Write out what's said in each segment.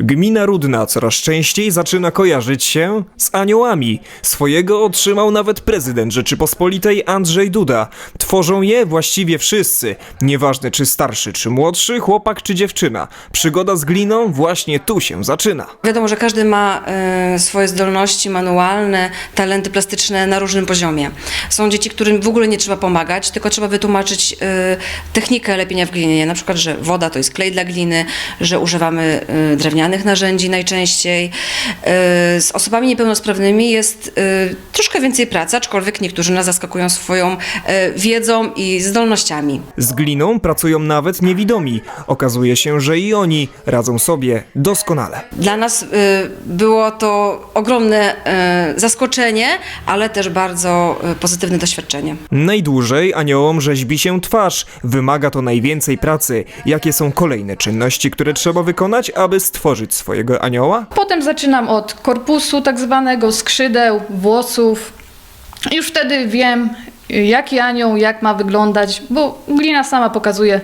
Gmina Rudna coraz częściej zaczyna kojarzyć się z aniołami. Swojego otrzymał nawet prezydent Rzeczypospolitej Andrzej Duda. Tworzą je właściwie wszyscy, nieważne czy starszy, czy młodszy, chłopak czy dziewczyna. Przygoda z gliną właśnie tu się zaczyna. Wiadomo, że każdy ma e, swoje zdolności manualne, talenty plastyczne na różnym poziomie. Są dzieci, którym w ogóle nie trzeba pomagać, tylko trzeba wytłumaczyć e, technikę lepienia w glinie. Na przykład, że woda to jest klej dla gliny, że używamy e, drewnianych narzędzi najczęściej. E, z osobami niepełnosprawnymi jest e, troszkę więcej pracy, aczkolwiek niektórzy nas zaskakują swoją e, wiedzą i zdolnościami. Z gliną pracują nawet niewidomi. Okazuje się, że i oni radzą sobie doskonale. Dla nas y, było to ogromne y, zaskoczenie, ale też bardzo y, pozytywne doświadczenie. Najdłużej aniołom rzeźbi się twarz. Wymaga to najwięcej pracy. Jakie są kolejne czynności, które trzeba wykonać, aby stworzyć swojego anioła? Potem zaczynam od korpusu tak zwanego, skrzydeł, włosów. Już wtedy wiem, jaki anioł, jak ma wyglądać, bo glina sama pokazuje,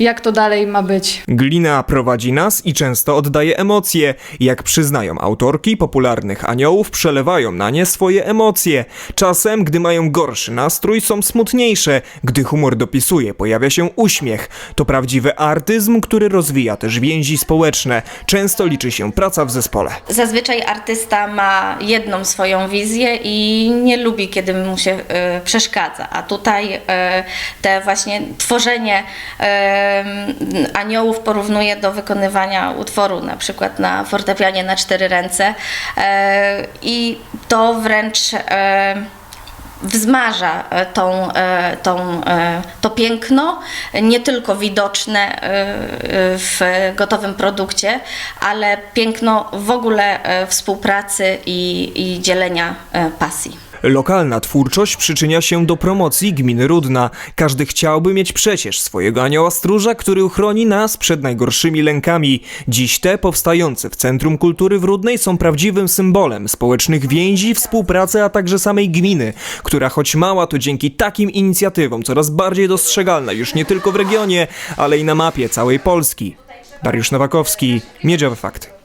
jak to dalej ma być. Glina prowadzi nas i często oddaje emocje. Jak przyznają autorki popularnych aniołów, przelewają na nie swoje emocje. Czasem, gdy mają gorszy nastrój, są smutniejsze. Gdy humor dopisuje, pojawia się uśmiech. To prawdziwy artyzm, który rozwija też więzi społeczne. Często liczy się praca w zespole. Zazwyczaj artysta ma jedną swoją wizję i nie lubi, kiedy mu się e, przeszkadza. A tutaj e, te właśnie tworzenie e, aniołów porównuje do wykonywania utworu, na przykład na fortepianie na cztery ręce. E, I to wręcz e, wzmaża e, tą, tą, to piękno, nie tylko widoczne w gotowym produkcie, ale piękno w ogóle współpracy i, i dzielenia pasji. Lokalna twórczość przyczynia się do promocji gminy Rudna. Każdy chciałby mieć przecież swojego anioła stróża, który uchroni nas przed najgorszymi lękami. Dziś te powstające w Centrum Kultury w Rudnej są prawdziwym symbolem społecznych więzi, współpracy, a także samej gminy, która choć mała, to dzięki takim inicjatywom coraz bardziej dostrzegalna już nie tylko w regionie, ale i na mapie całej Polski. Dariusz Nowakowski, Miedziowe Fakty.